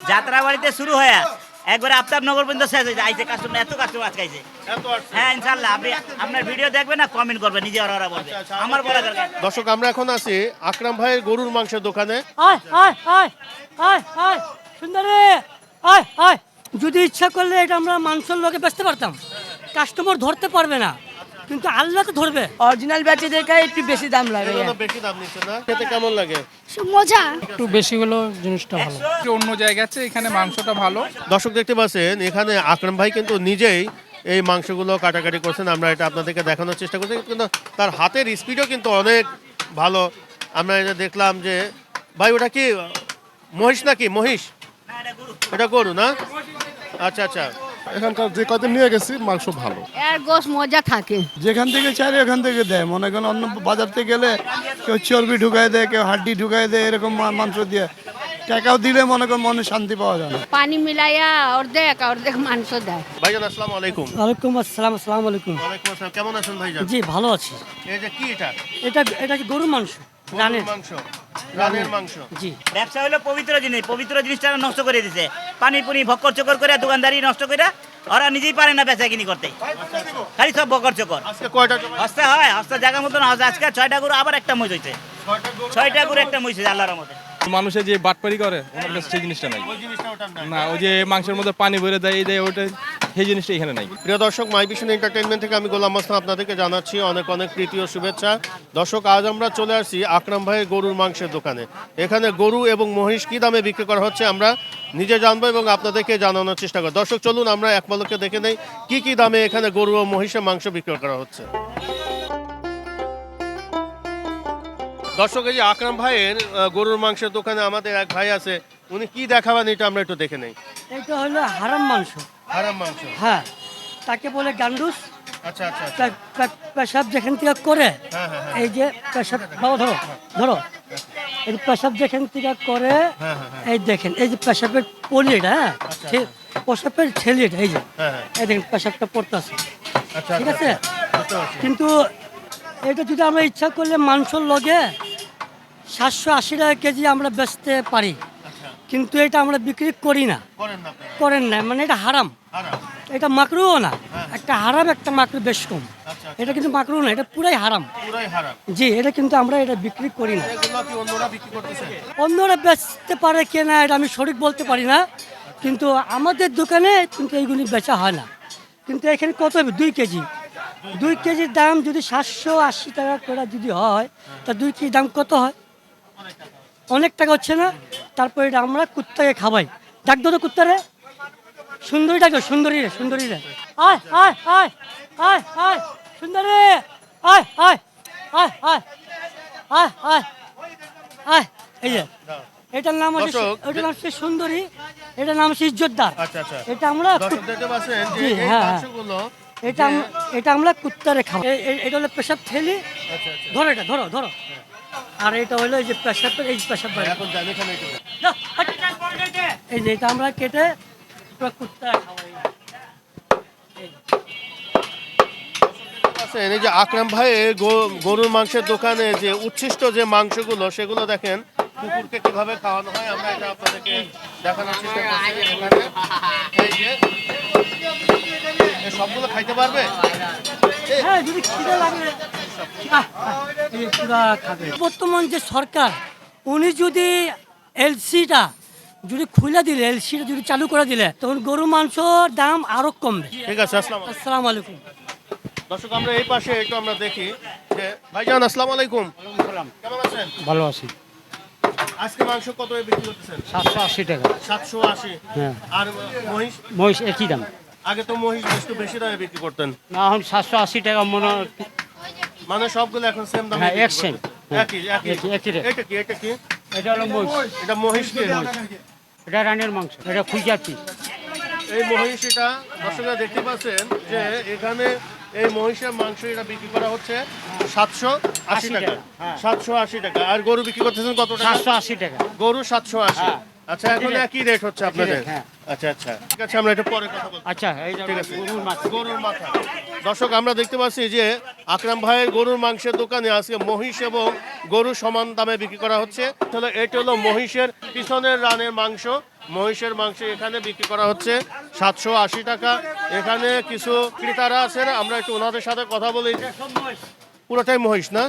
যাত্রা বাড়িতে শুরু হয়ে একবারে আফতাবনগর পর্যন্ত শেষ হয়েছে আইছে কাস্টমার এত কাস্টমার আজকে আইছে হ্যাঁ ইনশাল্লাহ আপনি আপনার ভিডিও দেখবেন না কমেন্ট করবেন নিজে ওরা ওরা বলবে আচ্ছা, আচ্ছা, আমার বলা দরকার। দর্শক আমরা এখন আছি আকরাম ভাইয়ের গরুর মাংসের দোকানে। আয় আয় আয় আয় আয় সুন্দরী আয় আয়। যদি ইচ্ছা করলে এটা আমরা মাংসের লোকে বেচতে পারতাম। কাস্টমার ধরতে পারবে না। কিন্তু আল্লাহ তো ধরবে। অরিজিনাল ব্যাচে দেখে একটু বেশি দাম লাগে বেশি দাম নিচ্ছে না? খেতে কেমন লাগে? মজা। একটু বেশি হলেও জিনিসটা ভালো। একটু অন্য জায়গা আছে এখানে মাংসটা ভালো। দর্শক দেখতে পাচ্ছেন এখানে আকরাম ভাই কিন্তু নিজেই এই মাংসগুলো কাটাকাটি করছেন। আমরা এটা আপনাদেরকে দেখানোর চেষ্টা করছি কিন্তু তার হাতের স্পিডও কিন্তু অনেক ভালো। আমরা এটা দেখলাম যে ভাই ওটা কি মহিষ নাকি? মহিষ? এটা গরু না? আচ্ছা আচ্ছা। এখানকার যে কদিন নিয়ে গেছি মাংস ভালো। এর গোস মজা থাকে। যেখান থেকে চাইলে ওখান থেকে দেয়। মনে করেন অন্য বাজার থেকে গেলে কেউ চর্বি ঢুকাই দেয় কেউ হাড্ডি ঢুকাই দেয় এরকম মাংস দিয়ে। টাকাও দিলে মনে করেন মনে শান্তি পাওয়া যায় না। পানি মিলাইয়া অর্ধেক অর্ধেক মাংস দেয়। ভাইজান আসসালামু আলাইকুম। ওয়ালাইকুম আসসালাম আসসালামু আলাইকুম। ওয়ালাইকুম আসসালাম কেমন আছেন ভাইজান? জি ভালো আছি। এই যে কি এটা? এটা এটা কি গরুর মাংস? রানের। মাংস। রানের। মাংস। জি। ব্যবসা হলো পবিত্র জিনিস। পবিত্র জিনিসটা নষ্ট করে দিছে। পানি পুনি ভক্কর চকর করে দোকানদারি নষ্ট করে ওরা নিজেই পারে না বেচা কিনি করতে। খালি সব বকর চকর। আজকে হস্তা হয় হস্তা জায়গা মতন আজকে ছয়টা গুরু আবার একটা মহিষ হয়েছে ছয়টা গুরু ছয়টা গরু একটা মহিষ হয়েছে আল্লাহর মতে মানুষে যে বাটপারি করে সেই জিনিসটা নাই। না, ওই যে মাংসের মধ্যে পানি ভরে দেয়, এই দেয় ওটা সেই জিনিসটা এখানে নাই। প্রিয় দর্শক, মাই ভিশন এন্টারটেনমেন্ট থেকে আমি গোলাম মাস্তান আপনাদেরকে জানাচ্ছি অনেক অনেক প্রীতি ও শুভেচ্ছা। দর্শক, আজ আমরা চলে আসছি আকরাম ভাইয়ের গরুর মাংসের দোকানে। এখানে গরু এবং মহিষ কি দামে বিক্রি করা হচ্ছে আমরা নিজে জানব এবং আপনাদেরকে জানানোর চেষ্টা করব। দর্শক, চলুন আমরা এক পলকে দেখে নেই কি কি দামে এখানে গরু ও মহিষের মাংস বিক্রি করা হচ্ছে। দর্শক এই যে আকরাম ভাইয়ের গরুর মাংসের দোকানে আমাদের এক ভাই আছে উনি কি দেখাবেন এটা আমরা একটু দেখে নেই। এটা হলো হারাম মাংস। হারাম মাংস। হ্যাঁ তাকে বলে গান্ডুস। আচ্ছা আচ্ছা আচ্ছা। পেশাব যেখান থেকে করে হ্যাঁ, হ্যাঁ, এই যে পেশাব বাবা ধরো ধরো। এই পেশাব যেখান থেকে করে হ্যাঁ, হ্যাঁ, এই দেখেন এই যে পেশাবের পলিটা হ্যাঁ? ঠে- পেশাবের ছেলিটা এই যে। হ্যাঁ হ্যাঁ। এই দেখেন পেশাবটা পড়তেছে। আচ্ছা ঠিক আচ্ছা, আছে? কিন্তু এটা যদি আমরা ইচ্ছা করলে মাংসর লগে সাতশো আশি টাকা কেজি আমরা বেচতে পারি। কিন্তু এটা আমরা বিক্রি করি না। করেন না না মানে এটা হারাম। এটা মাকরুও না। একটা হারাম একটা মাকরু বেশ কম। আচ্ছা এটা কিন্তু মাকরু না এটা পুরাই হারাম। জি এটা কিন্তু আমরা এটা বিক্রি করি না। অন্যরা বেচতে পারে কিনা এটা আমি সঠিক বলতে পারি না। কিন্তু আমাদের দোকানে কিন্তু এইগুলি বেচা হয় না। কিন্তু এখানে কত হবে? দুই কেজি। দুই কেজির দাম যদি সাতশো আশি টাকা করে যদি হয় তা দুই কেজি দাম কত হয়? অনেক টাকা হচ্ছে না তারপর এটা আমরা কুত্তাকে খাবাই ডাক দো কুত্তারে সুন্দরী ডাক সুন্দরী রে সুন্দরী রে। আয় আয় আয় আয় আয় সুন্দরী। আয় আয় আয় আয় আয় আয় আয়। এই যে এটার নাম হচ্ছে এটার নাম হচ্ছে সুন্দরী এটার নাম হচ্ছে ইজ্জতদার। আচ্ছা আচ্ছা। এটা আমরা হ্যাঁ, হ্যাঁ। এটা এটা আমরা কুত্তারে খাব এটা হলো পেশাব ঠেলি আচ্ছা আচ্ছা। ধরো এটা ধরো ধরো। আর এটা হলো এই যে প্রেশার এই প্রেশার। এই যে এটা আমরা কেটে পুরো কুত্তা খাওয়াই আচ্ছা এই যে আকরাম ভাই গরুর মাংসের দোকানে যে উচ্ছিষ্ট যে মাংসগুলো সেগুলো দেখেন। কুকুরকে কীভাবে খাওয়ানো হয় আমরা এটা আপনাদেরকে দেখানোর চেষ্টা করছি। এখানে এই যে সবগুলো খাইতে পারবে? হ্যাঁ যদি খিদে লাগে। খাবে। বর্তমান যে সরকার উনি যদি এলসিটা যদি খুলে দিলে এলসিটা যদি চালু করে দিলে তখন গরু মাংসর দাম আরও কমবে। ঠিক আছে আসসালাম আলাইকুম। দর্শক আমরা এই পাশে একটু আমরা দেখি যে ভাইজান আসসালামু আলাইকুম। কেমন আছেন? ভালো আছি। আজকে মাংস কত বিক্রি করতেছেন? সাতশো আশি টাকা। সাতশো আশি। হ্যাঁ। আর মহিষ? মহিষ একই দাম। আগে তো মহিষ একটু বেশি দামে বিক্রি করতেন। না এখন সাতশো আশি টাকা মনে মানে সবগুলো এখন সেম দামে হ্যাঁ, এক same। করতেন। একই একই। একই- এটা কি এটা কি? এটা হলো মহিষ। এটা মহিষ কি? এটা রানের মাংস এটা খুঁজার পিস এই মহিষ এটা দর্শকরা দেখতে পাচ্ছেন যে এখানে এই মহিষের মাংস এটা বিক্রি করা হচ্ছে সাতশো আশি টাকা হ্যাঁ। সাতশো আশি টাকা। আর গরু বিক্রি করতেছেন কত টাকা? সাতশো আশি টাকা। গরু সাতশো আশি। হ্যাঁ। আচ্ছা এখন একই রেট হচ্ছে আপনাদের? আচ্ছা আচ্ছা। ঠিক আছে আমরা এটা পরে কথা বলব আচ্ছা এই ঠিক আছে। গরুর মাথা। দর্শক আমরা দেখতে পাচ্ছি যে আকরাম ভাইয়ের গরুর মাংসের দোকানে আজকে মহিষ এবং গরু সমান দামে বিক্রি করা হচ্ছে। তাহলে এটা হলো মহিষের পিছনের রানের মাংস। মহিষের মাংস এখানে বিক্রি করা হচ্ছে সাতশো আশি টাকা। এখানে কিছু ক্রেতারা আছেন আমরা একটু ওনাদের সাথে কথা বলি। পুরোটাই মহিষ না?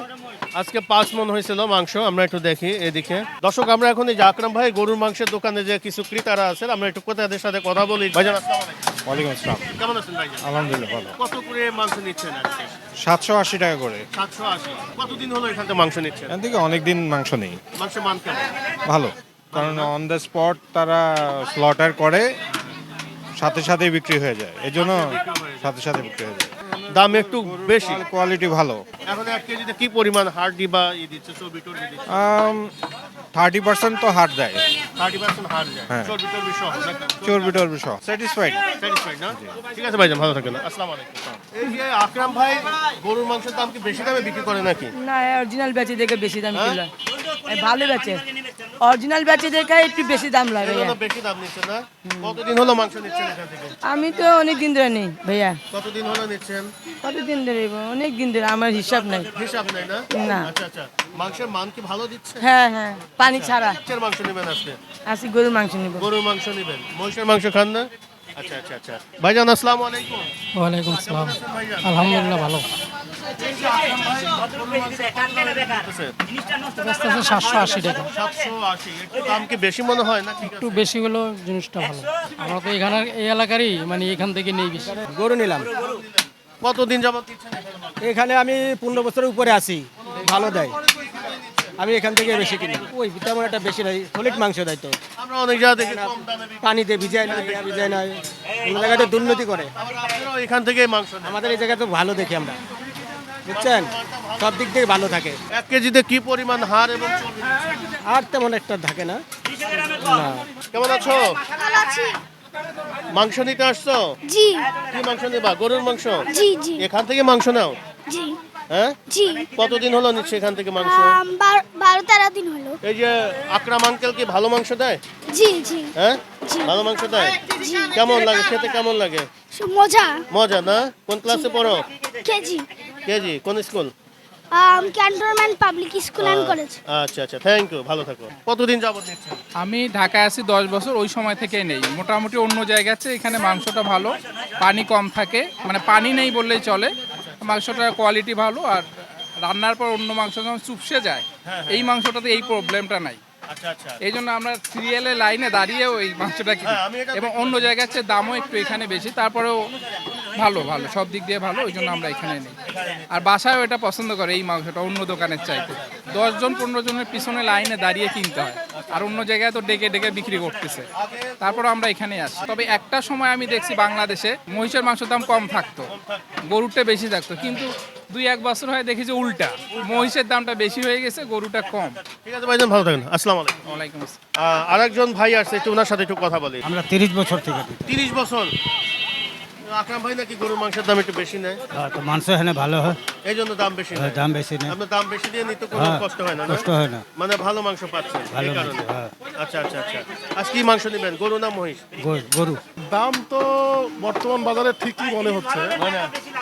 আজকে পাঁচ মন হয়েছিল মাংস আমরা একটু দেখি এদিকে। দর্শক আমরা এখন এই যে আকরাম ভাই গরুর মাংসের দোকানে যে কিছু ক্রেতারা আছেন আমরা একটু কোথাদের সাথে কথা বলি। ভাইজান ওয়ালাইকুম আসসালাম। কেমন আছেন ভাইজান? আলহামদুলিল্লাহ ভালো। কত করে মাংস নিচ্ছেন আজকে? সাতশো আশি টাকা করে। সাতশো আশি। কতদিন হলো এখান থেকে মাংস নিচ্ছেন? এখান থেকে অনেকদিন মাংস নেই। মান কেমন? ভালো। কারণ অন দ্য স্পট তারা স্লটার করে সাথে সাথে বিক্রি হয়ে যায়। এই জন্য সাথে সাথে বিক্রি হয়ে যায়। দাম একটু বেশি। কোয়ালিটি ভালো। এখন এক কেজিতে কি পরিমাণ হাড় বা ই দিচ্ছে? চর্বি টর্বি দিচ্ছে? থার্টি পার্সেন্ট তো হাট দেয়। থার্টি পার্সেন্ট হাড় যায় হ্যাঁ। চর্বি টর্বি সহ নাকি? চর্বি টর্বি সহ। স্যাটিসফাইড Satisfied না? ঠিক আছে ভাইজান ভালো থাকেন। আসসালামু আলাইকুম। এই যে আকরাম ভাই গরুর মাংসের দাম কি বেশি দামে বিক্রি করে নাকি? না অরিজিনাল বেচে দেখে বেশি দাম কিলো ভালো বেচে অরিজিনাল বেচে দেখে একটু বেশি দাম লাগে বেশি দাম নিচ্ছেন না? কতদিন হলো মাংস নিচ্ছেন এখান থেকে? আমি তো অনেক দিন ধরে নেই ভাইয়া। কতদিন হলো নিচ্ছেন? কতদিন ধরে অনেক দিন ধরে আমার হিসাব নাই। হিসাব নেই না? না। আচ্ছা আচ্ছা। মাংসের মান কি ভালো দিচ্ছে? হ্যাঁ হ্যাঁ। পানি ছাড়া। কিসের মাংস নেবেন আজকে? আসি গরুর মাংস নিব। গরুর মাংস নেবেন। মহিষের মাংস খান না? আচ্ছা আচ্ছা আচ্ছা। ভাইজান আসসালামু আলাইকুম। ওয়ালাইকুম আসসালাম। আলহামদুলিল্লাহ ভালো। সাতশো আশি টাকা। সাতশো আশি একটু দাম কি বেশি মনে হয় না একটু বেশি হলেও জিনিসটা ভালো। আমরা তো এখানে এই এলাকারই মানে এখান থেকে নেই বেশি। গরু নিলাম। কতদিন যাবত এখানে আমি পনেরো বছরের উপরে আছি। ভালো দেয়। আমি এখান থেকে বেশি কিনি। ওই তেমন একটা বেশি নাই। সলিড মাংস দেয় তো। আমরা অনেক জায়গা দামে পানিতে ভিজায় না ভিজায় না অন্য জায়গাতে দুর্নীতি করে। এখান থেকে মাংস আমাদের এই জায়গায় তো ভালো দেখি আমরা। বুঝছেন? সব দিক থেকে ভালো থাকে। এক কেজিতে কি পরিমাণ হার এবং আর তেমন একটা থাকে না। না। কেমন আছো? মাংস নিতে আসছো? জি। কি মাংস নিবা? গরুর মাংস? জি জি। এখান থেকে মাংস নাও। জি। হ্যাঁ? জি। কতদিন হলো নিচ্ছে এখান থেকে মাংস? বারো তেরো দিন হলো। এই যে আকরাম আঙ্কেল কি ভালো মাংস দেয়? জি জি। হ্যাঁ? ভালো মাংস দেয়? কেমন লাগে? খেতে কেমন লাগে? মজা। মজা না? কোন ক্লাসে পড়ো? কেজি। কেজি? কোন school? Cantonment public school and college আচ্ছা আচ্ছা। থ্যাংক ইউ ভালো থাকো। কতদিন যাবত নিচ্ছেন আমি ঢাকায় আছি দশ বছর ওই সময় থেকে নেই। মোটামুটি অন্য জায়গা আছে এখানে মাংসটা ভালো পানি কম থাকে। মানে পানি নেই বললেই চলে। মাংসটা কোয়ালিটি ভালো আর রান্নার পর অন্য মাংস যখন চুপসে যায় এই মাংসটাতে এই প্রবলেমটা নাই। আচ্ছা আচ্ছা। এই জন্য আমরা সিরিয়ালের লাইনে দাঁড়িয়েও এই মাংসটা কিনি। হ্যাঁ, এবং অন্য জায়গার চেয়ে দামও একটু এখানে বেশি। তারপরেও ভালো ভালো সব দিক দিয়ে ভালো ওই জন্য আমরা এখানে নিই। আর বাসায়ও এটা পছন্দ করে এই মাংসটা অন্য দোকানের চাইতে। দশজন পনেরো জনের পিছনে লাইনে দাঁড়িয়ে কিনতে হয়। আর অন্য জায়গায় তো ডেকে ডেকে বিক্রি করতেছে। তারপর আমরা এখানে আসি। তবে একটা সময় আমি দেখছি বাংলাদেশে মহিষের মাংসের দাম কম থাকতো। গরুরটা বেশি থাকতো। কিন্তু দুই এক বছর হয় দেখি যে উল্টা। মহিষের দামটা বেশি হয়ে গেছে গরুটা কম। ঠিক আছে ভাইজান ভালো থাকেন। আসসালামু আলাইকুম। ওয়ালাইকুম আসসালাম। আরেকজন ভাই আসছে একটু ওনার সাথে একটু কথা বলি। আমরা তিরিশ বছর থেকে তিরিশ বছর। আকরাম ভাই নাকি গরুর মাংসের দাম একটু বেশি নেয়? তো মাংস এখানে ভালো হয়। এই জন্য দাম বেশি নেয়। দাম বেশি নেই আপনার দাম বেশি দিয়ে নিতে কোনো হ্যাঁ, কষ্ট হয় না? কষ্ট হয় না। মানে ভালো মাংস পাচ্ছেন ভালো কারণে। হ্যাঁ। আচ্ছা আচ্ছা আচ্ছা। আজ কি মাংস নেবেন? গরু না মহিষ? গরু দাম তো বর্তমান বাজারে ঠিকই মনে হচ্ছে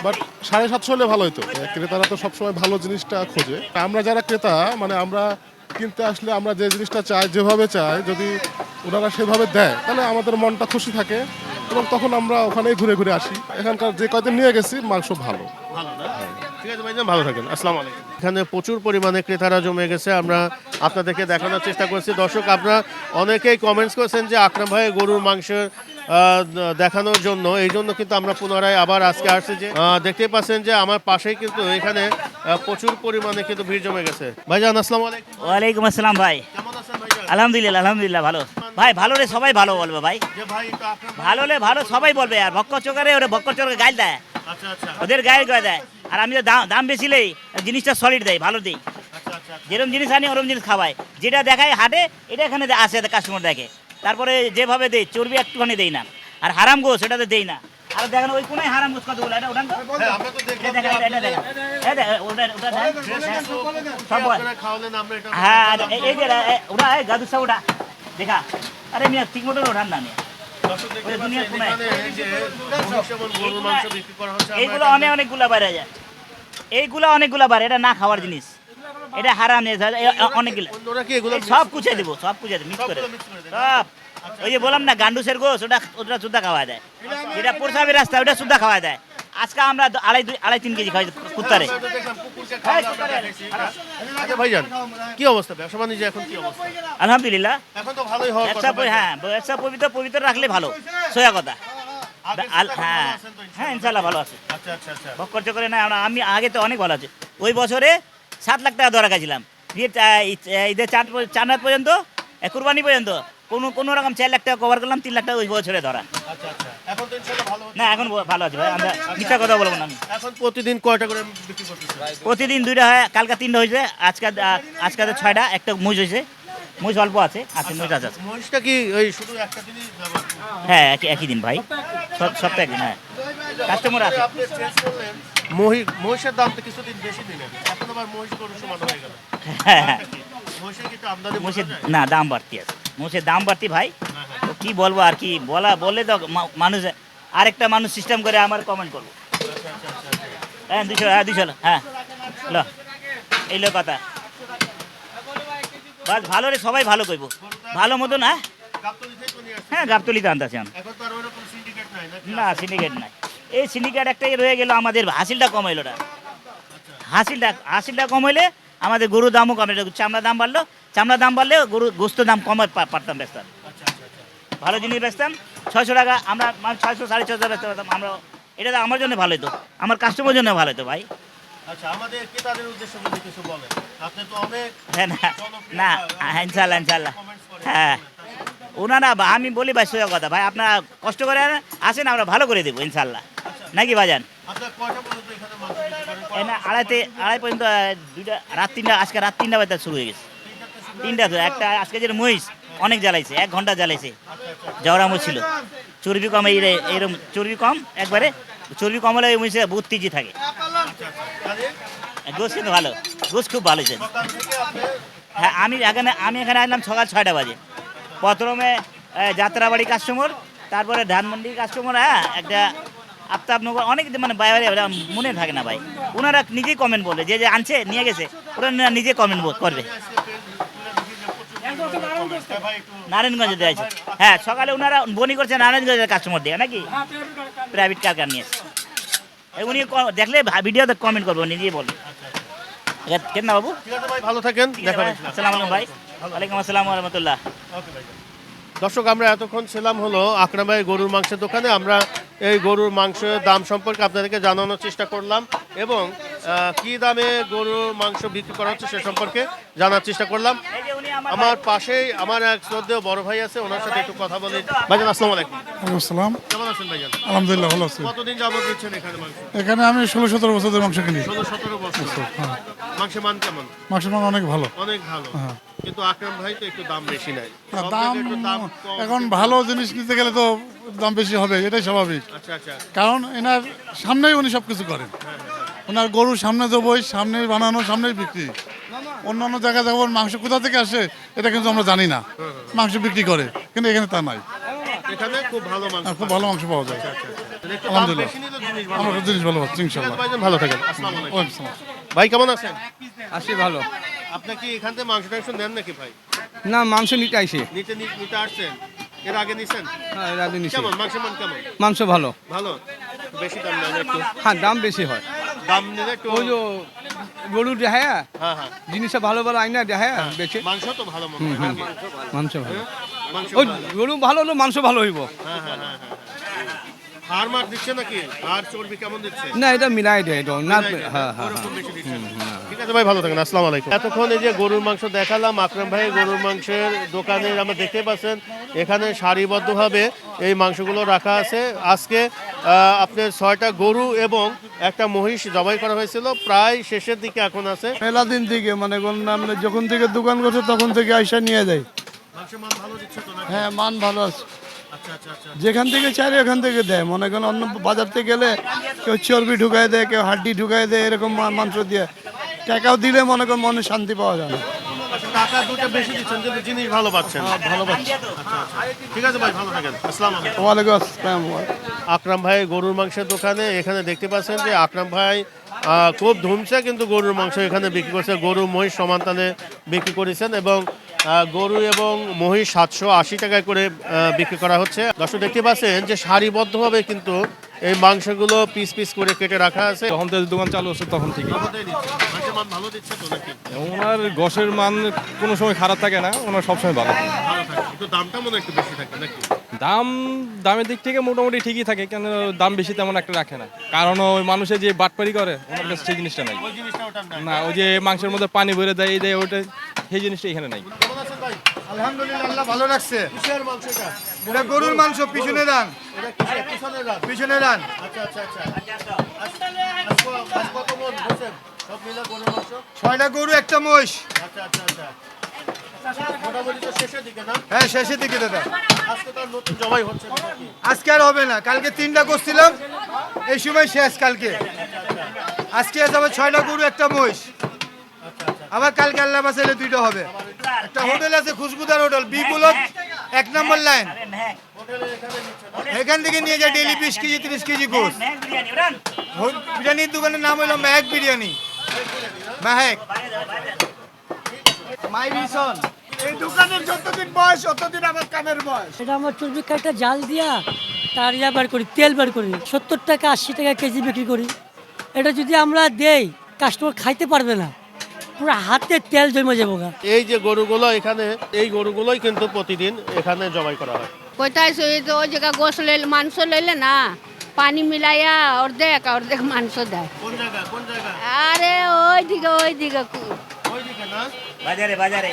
বাট সাড়ে সাতশো হলে ভালো হতো ক্রেতারা তো সবসময় ভালো জিনিসটা খোঁজে। আমরা যারা ক্রেতা মানে আমরা কিনতে আসলে আমরা যে জিনিসটা চাই যেভাবে চাই যদি ওনারা সেভাবে দেয় তাহলে আমাদের মনটা খুশি থাকে। এবং তখন আমরা ওখানেই ঘুরে ঘুরে আসি। এখানকার যে কয়দিন নিয়ে গেছি মাংস ভালো। ভালো না? ঠিক আছে ভাইজান ভালো থাকেন। আসসালামু আলাইকুম। এখানে প্রচুর পরিমাণে ক্রেতারা জমে গেছে। আমরা আপনাদেরকে দেখানোর চেষ্টা করছি। দর্শক আপনারা অনেকেই কমেন্টস করেছেন যে আকরাম ভাই গরুর মাংস দেখানোর জন্য। এই জন্য কিন্তু আমরা পুনরায় আবার আজকে আসছি যে আহ, দেখতেই পাচ্ছেন যে আমার পাশেই কিন্তু এখানে প্রচুর পরিমাণে কিন্তু ভিড় জমে গেছে। ভাইজান আসসালামু আলাইকুম। ওয়ালাইকুম আসসালাম ভাই। কেমন আছেন ভাইজান? আলহামদুলিল্লাহ আলহামদুলিল্লাহ ভালো। ভাই ভালো রে সবাই ভালো বলবে ভাই। ভালো হলে ভালো সবাই বলবে আর ভক্কর চোখে ওরা ভক্কর চোখে গাইল দেয়। আচ্ছা আচ্ছা। ওদের গায়ে গায়ে দেয়। আর আমি তো দাম দাম বেশিলেই জিনিসটা সলিড দেয় ভালো দিই। আচ্ছা যেরকম জিনিস আনি ওরকম জিনিস খাওয়াই যেটা দেখায় হাটে এটা এখানে আসে কাস্টমার দেখে। তারপরে যেভাবে দেই চর্বি একটুখানি দেই না। আর হারাম গোস সেটাতে দেই না। আর দেখেন ওই কোনায় হারাম গোস কতগুলো? এটা ওঠান তো? হ্যাঁ। এই বল। হ্যাঁ এই- যে ওটা এই গাদু সব ওটা। দেখা। আরে মিয়া ঠিক মতো ওঠান না মিয়া। এইগুলো অনেক অনেকগুলা বাইরে যায়। এইগুলো অনেকগুলা বার এটা না খাওয়ার জিনিস। এটা হারাম অনেকগুলো সব কুচে দেবো সব কুচে মিক্স করে? সব। ওই যে বললাম না গান্ডুসের গোস ওটা ওটা সুদ্ধা খাওয়া দেয় যেটা প্রসাবের রাস্তা ওটা সুদ্ধা খাওয়া দেয় আজকে আমরা আড়াই দুই আড়াই তিন কেজি খাওয়াই কুত্তারে। আচ্ছা ভাইজান কি অবস্থা? ব্যবসা বাণিজ্য এখন কি অবস্থা? আলহামদুলিল্লাহ। এখন তো ভালোই হওয়ার ব্যবসা হ্যাঁ ব্যবসা পবিত্র পবিত্র রাখলে ভালো। সোয়া কথা। হ্যাঁ। হ্যাঁ ইনশাল্লাহ ভালো আছে। আচ্ছা আচ্ছা আচ্ছা। করে না আমি আগে তো অনেক ভালো আছে। ওই বছরে সাত লাখ টাকা ধরা গেছিলাম দিয়ে ঈদের চার চার রাত পর্যন্ত কুরবানি পর্যন্ত। কোনো কোনো রকম চার লাখ টাকা কভার করলাম তিন লাখ টাকা ওই বছরে ধরা। আচ্ছা আচ্ছা। এখন তো ইনশাআল্লাহ ভালো না এখন ভালো আছে ভাই আমরা মিথ্যা কথা বলব না আমি। এখন প্রতিদিন কয়টা করে বিক্রি করতেছেন? প্রতিদিন দুইটা হয় কালকে তিনটা হয়েছে আজকে আজকে ছয়টা একটা মুজ হয়েছে। মুজ অল্প আছে আছে মুজ আছে আছে। কি ওই শুধু একটা দিনই হ্যাঁ একই একই দিন ভাই। সপ্তাহে একদিন হ্যাঁ। কাস্টমার আছে। আপনি চেঞ্জ করলেন মহি মহিষের দাম তো কিছুদিন বেশি দিলেন। এখন আবার মহিষ গরুর সমান হয়ে গেল। হ্যাঁ হ্যাঁ। মহিষের আমদানি? না দাম বাড়তি আছে। মোষের দাম বাড়তি ভাই। তো কি বলব আর কি? বলা, বললে তো মানুষ, আরেকটা মানুষ সিস্টেম করে আমার কমেন্ট করব। হ্যাঁ দুশো হ্যাঁ দুশো হ্যাঁ। লো, এই লো কথা। বাস ভালো রে, সবাই ভালো করব ভালো মতন হ্যাঁ। হ্যাঁ গাবতলিতে আনতেছি আমি? না সিন্ডিকেট নাই। এই সিন্ডিকেট একটাই রয়ে গেল আমাদের, হাসিলটা কম না হাসিলটা হাসিলটা কম হইলে আমাদের গরুর দামও কমে চামড়া দাম বাড়লো। চামড়া দাম বাড়লে গরু গোস্ত দাম কমে পারতাম বেচতাম ভালো জিনিস বেচতাম ছয়শো টাকা আমরা মানে ছয়শো সাড়ে ছয়শো বেচতে পারতাম আমরা এটা তো আমার জন্য ভালো হতো আমার কাস্টমার জন্য ভালো হতো ভাই। আচ্ছা আমাদের ক্রেতাদের উদ্দেশ্যে যদি কিছু বলেন আপনি তো অনেক হ্যাঁ না না ইনশাল্লাহ ইনশাল্লাহ হ্যাঁ। ওনারা আমি বলি ভাই সোজা কথা ভাই আপনারা কষ্ট করে আসেন আমরা ভালো করে দেবো ইনশাল্লাহ নাকি বাজান না আড়াইতে আড়াই পর্যন্ত দুইটা রাত তিনটা আজকে রাত তিনটা বাজতে শুরু হয়ে গেছে। তিনটা তো একটা আজকে যেটা মহিষ অনেক জ্বালাইছে, এক ঘণ্টা জ্বালাইছে। জওড়া মহিষ ছিল। চর্বি কম, এই এইরকম চর্বি কম, একবারে চর্বি কম হলে মহিষে বহুত তেজি থাকে। গোস কিন্তু ভালো গোস খুব ভালো হয়েছে হ্যাঁ আমি এখানে আমি এখানে আসলাম সকাল ছয়টা বাজে। প্রথমে যাত্রাবাড়ি কাস্টমার তারপরে ধানমন্ডি কাস্টমার হ্যাঁ একটা আফতাবনগর, অনেক মানে বাইরে মনে থাকে না ভাই। ওনারা নিজেই কমেন্ট বলে, যে যে আনছে, নিয়ে গেছে, ওরা নিজে কমেন্ট করবে। নারায়ণগঞ্জে দেওয়া হ্যাঁ সকালে ওনারা বনি করছে নারায়ণগঞ্জের কাস্টমার দিয়ে নাকি? প্রাইভেট কার কার নিয়ে উনি দেখলে ভিডিওতে কমেন্ট করব নিজেই বলবে। কেন না বাবু? ভালো থাকেন আসসালামু আলাইকুম ভাই। ওয়ালাইকুম আসসালাম রহমতুল্লাহ। দর্শক আমরা এতক্ষণ ছিলাম হলো আকরামাই গরুর মাংসের দোকানে। আমরা এই গরুর মাংসের দাম সম্পর্কে আপনাদেরকে জানানোর চেষ্টা করলাম এবং কি দামে গরুর মাংস বিক্রি করা হচ্ছে সে সম্পর্কে জানার চেষ্টা করলাম। আমার পাশেই আমার এক শ্রদ্ধেয় বড় ভাই আছে ওনার সাথে একটু কথা বলি। ভাইজান আসসালামু আলাইকুম। আসসালাম। কেমন আছেন ভাইজান? আলহামদুলিল্লাহ ভালো আছি। কতদিন যাবত দিচ্ছেন এখানে মাংস? এখানে আমি ষোলো সতেরো বছর ধরে মাংস কিনি। ষোলো সতেরো বছর। মাংসের মান কেমন? মাংসের মান অনেক ভালো। অনেক ভালো। কিন্তু আকরাম ভাই তো একটু দাম বেশি নাই না, দাম একটু দাম এখন ভালো জিনিস নিতে গেলে তো দাম বেশি হবে এটাই স্বাভাবিক। আচ্ছা আচ্ছা। কারণ এনার সামনেই উনি সব কিছু করেন ওনার গরু সামনে দেবই সামনেই বানানো সামনেই বিক্রি। অন্যান্য জায়গায় যেমন মাংস কোথা থেকে আসে এটা কিন্তু আমরা জানি না। মাংস বিক্রি করে কিন্তু এখানে তা নাই। এখানে খুব ভালো মাংস খুব ভালো মাংস পাওয়া যায়। আলহামদুলিল্লাহ। বেশি নিলে জিনিস ভালো আমরা জিনিস ভালো পাচ্ছি ইনশাল্লাহ ভালো থাকেন। আসসালামু আলাইকুম। ভাই কেমন আছেন? আসি ভালো। আপনি কি এখান থেকে মাংস টাংস নেন নাকি ভাই? না মাংস নিতে আইসি নিতে নি- নিতে আসছেন? এর আগে নিছেন? হ্যাঁ রাধে নিছি। কেমন? মাংসের মান কেমন? মাংস ভালো। ভালো? বেশি দাম একটু। হ্যাঁ দাম বেশি হয়। দাম নিলে একটু ওই যে গরু দেখায়? হ্যাঁ হ্যাঁ। জিনিসটা ভালো ভালো আইনা দেখায় বেচে। মাংস তো ভালো মনে হয়। মাংস ভালো। ওই গরু ভালো হলো মাংস ভালো হইব। হ্যাঁ হ্যাঁ হ্যাঁ। হ্যাঁ হাড় মার দিচ্ছে নাকি? হাড় চর্বি কেমন দিচ্ছে? না এটা মিলাই দেয় এটা না হ্যাঁ হ্যাঁ দিচ্ছে। না। ঠিক আছে ভাই ভালো থাকেন আসসালামু আলাইকুম। এতক্ষণ এই যে গরুর মাংস দেখালাম আকরাম ভাই গরুর মাংসের দোকানে আমরা দেখতে পাচ্ছেন এখানে সারিবদ্ধভাবে এই মাংসগুলো রাখা আছে। আজকে আহ, আপনার ছয়টা গরু এবং একটা মহিষ জবাই করা হয়েছিল প্রায় শেষের দিকে এখন আছে। মেলা দিন থেকে মানে আমরা যখন থেকে দোকান করছে তখন থেকে আইসা নিয়ে যাই মান? হ্যাঁ মান ভালো আছে। যেখান থেকে চাই ওখান থেকে দেয়। মনে করেন অন্য বাজার থেকে গেলে কেউ চর্বি ঢুকাই দেয় কেউ হাড্ডি ঢুকাই দেয় এরকম মাংস দিয়ে। টাকাও দিলে মনে করেন মনে শান্তি পাওয়া যায় না। টাকা দুটো বেশি দিচ্ছেন কিন্তু জিনিস ভালো পাচ্ছেন। ভালো পাচ্ছেন ঠিক আছে ভাই ভালো থাকেন। আসসালাম ওয়ালাইকুম আসসালাম। আকরাম ভাই গরুর মাংসের দোকানে এখানে দেখতে পাচ্ছেন যে আকরাম ভাই আহ, খুব ধুমছে কিন্তু গরুর মাংস এখানে বিক্রি করছে। গরু মহিষ সমান্তালে বিক্রি করেছেন এবং গরু এবং মহিষ সাতশো আশি টাকায় করে বিক্রি করা হচ্ছে। দর্শক দেখতে পাচ্ছেন যে সারিবদ্ধভাবে কিন্তু এই মাংসগুলো পিস পিস করে কেটে রাখা আছে। যখন থেকে দোকান চালু হচ্ছে তখন তো নাকি? ওনার গোশের মান কোনো সময় খারাপ থাকে না ওনার সবসময় ভালো থাকে। ভালো থাকে। একটু দামটা মনে একটু বেশি থাকে নাকি? দাম দামের দিক থেকে মোটামুটি ঠিকই থাকে কেন দাম বেশি তেমন একটা রাখে না। কারণ ওই মানুষে যে বাটপারি করে ওনার কাছে সেই জিনিসটা নাই। না ওই যে মাংসের মধ্যে পানি ভরে দেয় এই দেয় ওটা সেই জিনিসটা এখানে নাই। আলহামদুলিল্লাহ ভালো লাগছে। কিসের মাংস এটা? এটা গরুর মাংস পিছনে রাত পিছনে রান? আচ্ছা আচ্ছা আচ্ছা। আজ আজ কত মন বলছেন সব মিলে গরুর মাংস? ছয়টা গরু একটা মহিষ। আচ্ছা আচ্ছা আচ্ছা। মোটামুটি তো শেষের দিকে না? হ্যাঁ শেষের দিকে দাদা। আজকে আর নতুন জবাই হচ্ছে না নাকি? আজকে আর হবে না। কালকে তিনটা করছিলাম এই সময় শেষ কালকে। আজকে যাবে ছয়টা গরু একটা মহিষ। আবার কালকে আল্লাহ বাসাইলে দুইটা হবে। একটা হোটেল আছে খুশবুদার হোটেল বি ব্লক এক নম্বর লাইন এখান থেকে নিয়ে যায় ডেলি বিশ কেজি তিরিশ কেজি গোস বিরিয়ানির দোকানের নাম হলো মেহেক বিরিয়ানি। মেহেক মাই ভিশন এই দোকানের যতদিন বয়স ততদিন আমার বয়স। চর্বি জাল দিয়া তার ইয়া বার করি তেল বার করি সত্তর টাকা আশি টাকা কেজি বিক্রি করি। এটা যদি আমরা দেই কাস্টমার খাইতে পারবে না। পুরো হাতে তেল জমে যাব এই যে গরুগুলো এখানে এই গরুগুলোই কিন্তু প্রতিদিন এখানে জবাই করা হয়। কোথায় শুয়ে তো ওই জায়গা গোস লইলে মাংস লইলে না পানি মিলাইয়া অর্ধেক অর্ধেক মাংস দেয়। কোন জায়গা কোন জায়গা? আরে ওই দিকে ওই দিকে না? বাজারে বাজারে।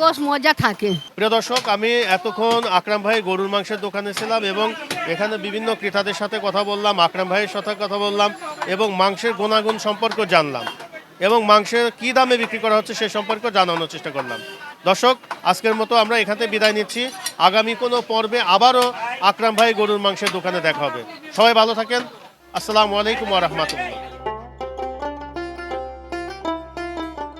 গোস মজা থাকে। প্রিয় দর্শক আমি এতক্ষণ আকরাম ভাই গরুর মাংসের দোকানে ছিলাম এবং এখানে বিভিন্ন ক্রেতাদের সাথে কথা বললাম আকরাম ভাইয়ের সাথে কথা বললাম এবং মাংসের গুণাগুণ সম্পর্কে জানলাম। এবং মাংসের কি দামে বিক্রি করা হচ্ছে সে সম্পর্কে জানানোর চেষ্টা করলাম। দর্শক, আজকের মতো আমরা এখানে বিদায় নিচ্ছি। আগামী কোনো পর্বে আবারও আকরাম ভাই গরুর মাংসের দোকানে দেখা হবে। সবাই ভালো থাকেন। আসসালামু আলাইকুম রহমতুল্লাহ।